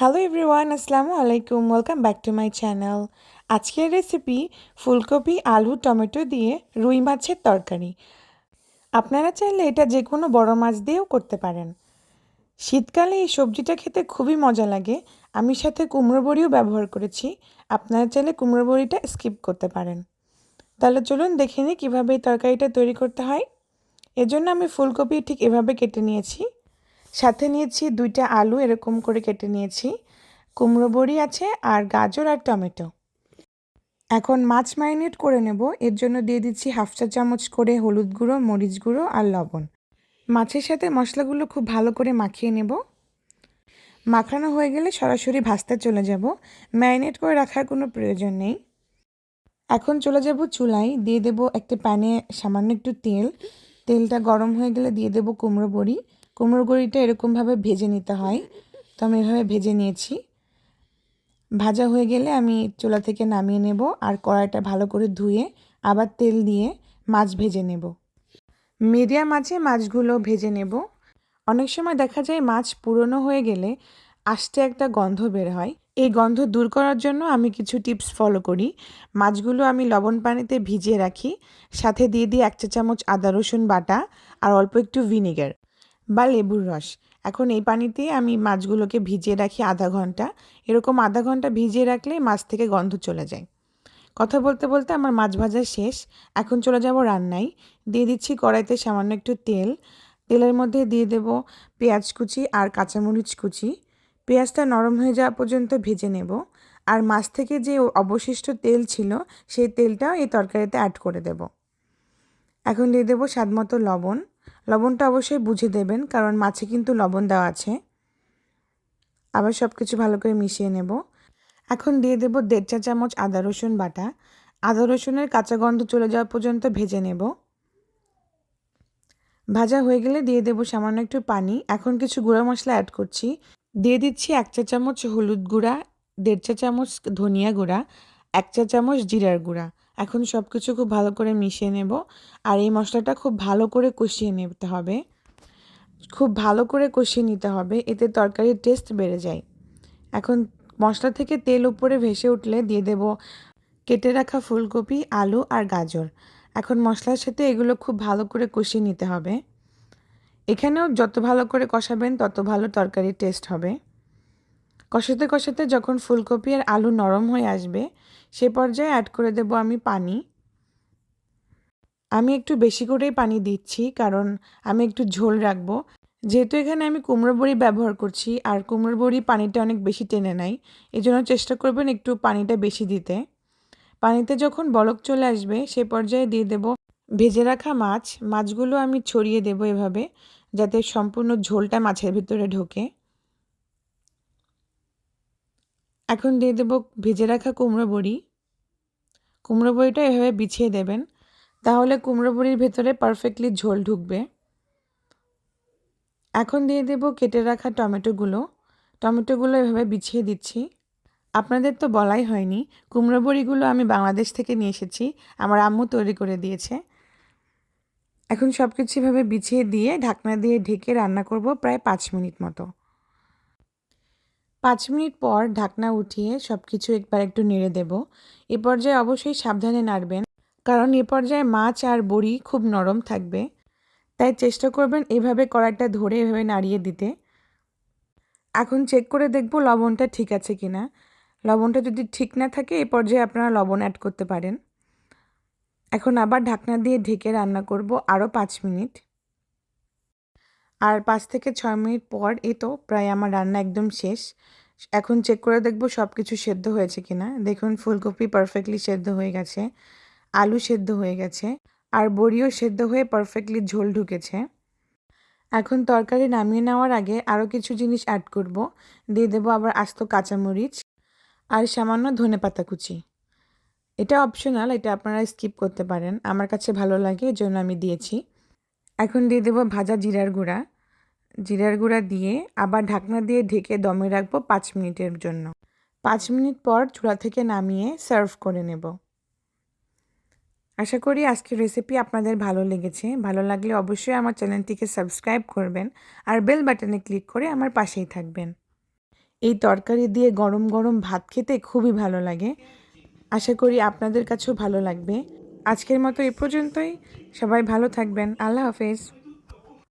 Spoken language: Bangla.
হ্যালো এভরিওয়ান আসসালামু আলাইকুম welcome back to my channel আজকের রেসিপি ফুলকপি, আলু, টমেটো দিয়ে রুই মাছের তরকারি। আপনারা চাইলে এটা যে কোনো বড় মাছ দিয়েও করতে পারেন। শীতকালে এই সবজিটা খেতে খুবই মজা লাগে। আমি সাথে কুমড়ো বড়িও ব্যবহার করেছি। আপনারা চাইলে কুমড়ো বড়িটা স্কিপ করতে পারেন। তাহলে চলুন দেখে নিই কীভাবে এই তরকারিটা তৈরি করতে হয়। এজন্য আমি ফুলকপি ঠিক এভাবে কেটে নিয়েছি। সাথে নিয়েছি দুইটা আলু, এরকম করে কেটে নিয়েছি। কুমড়ো বড়ি আছে আর গাজর আর টমেটো। এখন মাছ ম্যারিনেট করে নেব। এর জন্য দিয়ে দিচ্ছি হাফ চা চামচ করে হলুদ গুঁড়ো, মরিচ গুঁড়ো আর লবণ। মাছের সাথে মশলাগুলো খুব ভালো করে মাখিয়ে নেব। মাখানো হয়ে গেলে সরাসরি ভাজতে চলে যাব। ম্যারিনেট করে রাখার কোনো প্রয়োজন নেই। এখন চলে যাব চুলায়। দিয়ে দেব একটা প্যানে সামান্য একটু তেল। তেলটা গরম হয়ে গেলে দিয়ে দেব কুমড়ো বড়ি। কুমড়ো বড়িটা এরকমভাবে ভেজে নিতে হয়। তো আমি এভাবে ভেজে নিয়েছি। ভাজা হয়ে গেলে আমি চুলা থেকে নামিয়ে নেব আর কড়াইটা ভালো করে ধুয়ে আবার তেল দিয়ে মাছ ভেজে নেব। মিডিয়াম মাছে মাছগুলো ভেজে নেব। অনেক সময় দেখা যায় মাছ পুরনো হয়ে গেলে আস্তে একটা গন্ধ বের হয়। এই গন্ধ দূর করার জন্য আমি কিছু টিপস ফলো করি। মাছগুলো আমি লবণ পানিতে ভিজিয়ে রাখি। সাথে দিয়ে দিই এক চা চামচ আদা রসুন বাটা আর অল্প একটু ভিনেগার। বা লেবুর রস। এখন এই পানিতে আমি মাছগুলোকে ভিজিয়ে রাখি আধা ঘণ্টা। এরকম আধা ঘণ্টা ভিজিয়ে রাখলে মাছ থেকে গন্ধ চলে যায়। কথা বলতে বলতে আমার মাছ ভাজা শেষ। এখন চলে যাব রান্নায়। দিয়ে দিচ্ছি কড়াইতে সামান্য একটু তেল। তেলের মধ্যে দিয়ে দেব পেঁয়াজ কুচি আর কাঁচামরিচ কুচি। পেঁয়াজটা নরম হয়ে যাওয়া পর্যন্ত ভেজে নেব। আর মাছ থেকে যে অবশিষ্ট তেল ছিল, সেই তেলটাও এই তরকারিতে অ্যাড করে দেব। এখন দিয়ে দেবো স্বাদ মতো লবণ। লবণটা অবশ্যই বুঝে দেবেন, কারণ মাছে কিন্তু লবণ দেওয়া আছে। আবার সব কিছু ভালো করে মিশিয়ে নেব। এখন দিয়ে দেব দেড় চা চামচ আদা রসুন বাটা। আদা রসুনের কাঁচা গন্ধ চলে যাওয়া পর্যন্ত ভেজে নেব। ভাজা হয়ে গেলে দিয়ে দেব সামান্য একটু পানি। এখন কিছু গুঁড়া মশলা অ্যাড করছি। দিয়ে দিচ্ছি এক চা চামচ হলুদ গুঁড়া, দেড় চা চামচ ধনিয়া গুঁড়া, এক চা চামচ জিরার গুঁড়া। এখন সব কিছু খুব ভালো করে মিশিয়ে নেব। আর এই মশলাটা খুব ভালো করে কষিয়ে নিতে হবে। খুব ভালো করে কষিয়ে নিতে হবে, এতে তরকারির টেস্ট বেড়ে যায়। এখন মশলা থেকে তেল উপরে ভেসে উঠলে দিয়ে দেব কেটে রাখা ফুলকপি, আলু আর গাজর। এখন মশলার সাথে এগুলো খুব ভালো করে কষিয়ে নিতে হবে। এখানেও যত ভালো করে কষাবেন, তত ভালো তরকারির টেস্ট হবে। কষাতে কষাতে যখন ফুলকপি আর আলু নরম হয়ে আসবে, সে পর্যায়ে অ্যাড করে দেব আমি পানি। আমি একটু বেশি করেই পানি দিচ্ছি, কারণ আমি একটু ঝোল রাখব। যেহেতু এখানে আমি কুমড়ো বড়ি ব্যবহার করছি, আর কুমড়ো বড়ি পানিটা অনেক বেশি টেনে নেয় এই জন্য চেষ্টা করবেন একটু পানিটা বেশি দিতে। পানিতে যখন বলক চলে আসবে, সে পর্যায়ে দিয়ে দেব ভেজে রাখা মাছ। মাছগুলো আমি ছড়িয়ে দেব এভাবে, যাতে সম্পূর্ণ ঝোলটা মাছের ভিতরে ঢোকে। এখন দিয়ে দেবো ভেজে রাখা কুমড়ো বড়ি। কুমড়ো বড়িটা এভাবে বিছিয়ে দেবেন, তাহলে কুমড়ো বড়ির ভেতরে পারফেক্টলি ঝোল ঢুকবে। এখন দিয়ে দেব কেটে রাখা টমেটোগুলো। টমেটোগুলো এভাবে বিছিয়ে দিচ্ছি। আপনাদের তো বলাই হয়নি, কুমড়ো বড়িগুলো আমি বাংলাদেশ থেকে নিয়ে এসেছি, আমার আম্মু তৈরি করে দিয়েছে। এখন সব কিছু এভাবে বিছিয়ে দিয়ে ঢাকনা দিয়ে ঢেকে রান্না করব প্রায় পাঁচ মিনিট মতো। পাঁচ মিনিট পর ঢাকনা উঠিয়ে সব কিছু একবার একটু নেড়ে দেব। এ পর্যায়ে অবশ্যই সাবধানে নাড়বেন, কারণ এ পর্যায়ে মাছ আর বড়ি খুব নরম থাকবে। তাই চেষ্টা করবেন এভাবে কড়াইটা ধরে এভাবে নাড়িয়ে দিতে। এখন চেক করে দেখব লবণটা ঠিক আছে কি না লবণটা যদি ঠিক না থাকে, এ পর্যায়ে আপনারা লবণ অ্যাড করতে পারেন। এখন আবার ঢাকনা দিয়ে ঢেকে রান্না করব আরও পাঁচ মিনিট। আর পাঁচ থেকে ছয় মিনিট পর এ তো প্রায় আমার রান্না একদম শেষ। এখন চেক করে দেখব সব কিছু সেদ্ধ হয়েছে কি না দেখুন, ফুলকপি পারফেক্টলি সেদ্ধ হয়ে গেছে, আলু সেদ্ধ হয়ে গেছে, আর বড়িও সেদ্ধ হয়ে পারফেক্টলি ঝোল ঢুকেছে। এখন তরকারি নামিয়ে নেওয়ার আগে আরও কিছু জিনিস অ্যাড করব। দিয়ে দেবো আবার আস্ত কাঁচামরিচ আর সামান্য ধনে পাতা কুচি। এটা অপশনাল এটা আপনারা স্কিপ করতে পারেন। আমার কাছে ভালো লাগে এই জন্য আমি দিয়েছি। এখন দিয়ে দেবো ভাজা জিরার গুঁড়া। জিরার গুঁড়া দিয়ে আবার ঢাকনা দিয়ে ঢেকে দমে রাখব পাঁচ মিনিটের জন্য। পাঁচ মিনিট পর চুলা থেকে নামিয়ে সার্ভ করে নেব। আশা করি আজকের রেসিপি আপনাদের ভালো লেগেছে। ভালো লাগলে অবশ্যই আমার চ্যানেলটিকে সাবস্ক্রাইব করবেন আর বেল বাটনে ক্লিক করে আমার পাশেই থাকবেন। এই তরকারি দিয়ে গরম গরম ভাত খেতে খুবই ভালো লাগে। আশা করি আপনাদের কাছেও ভালো লাগবে। আজকের মতো এ পর্যন্তই। সবাই ভালো থাকবেন। আল্লাহ হাফেজ।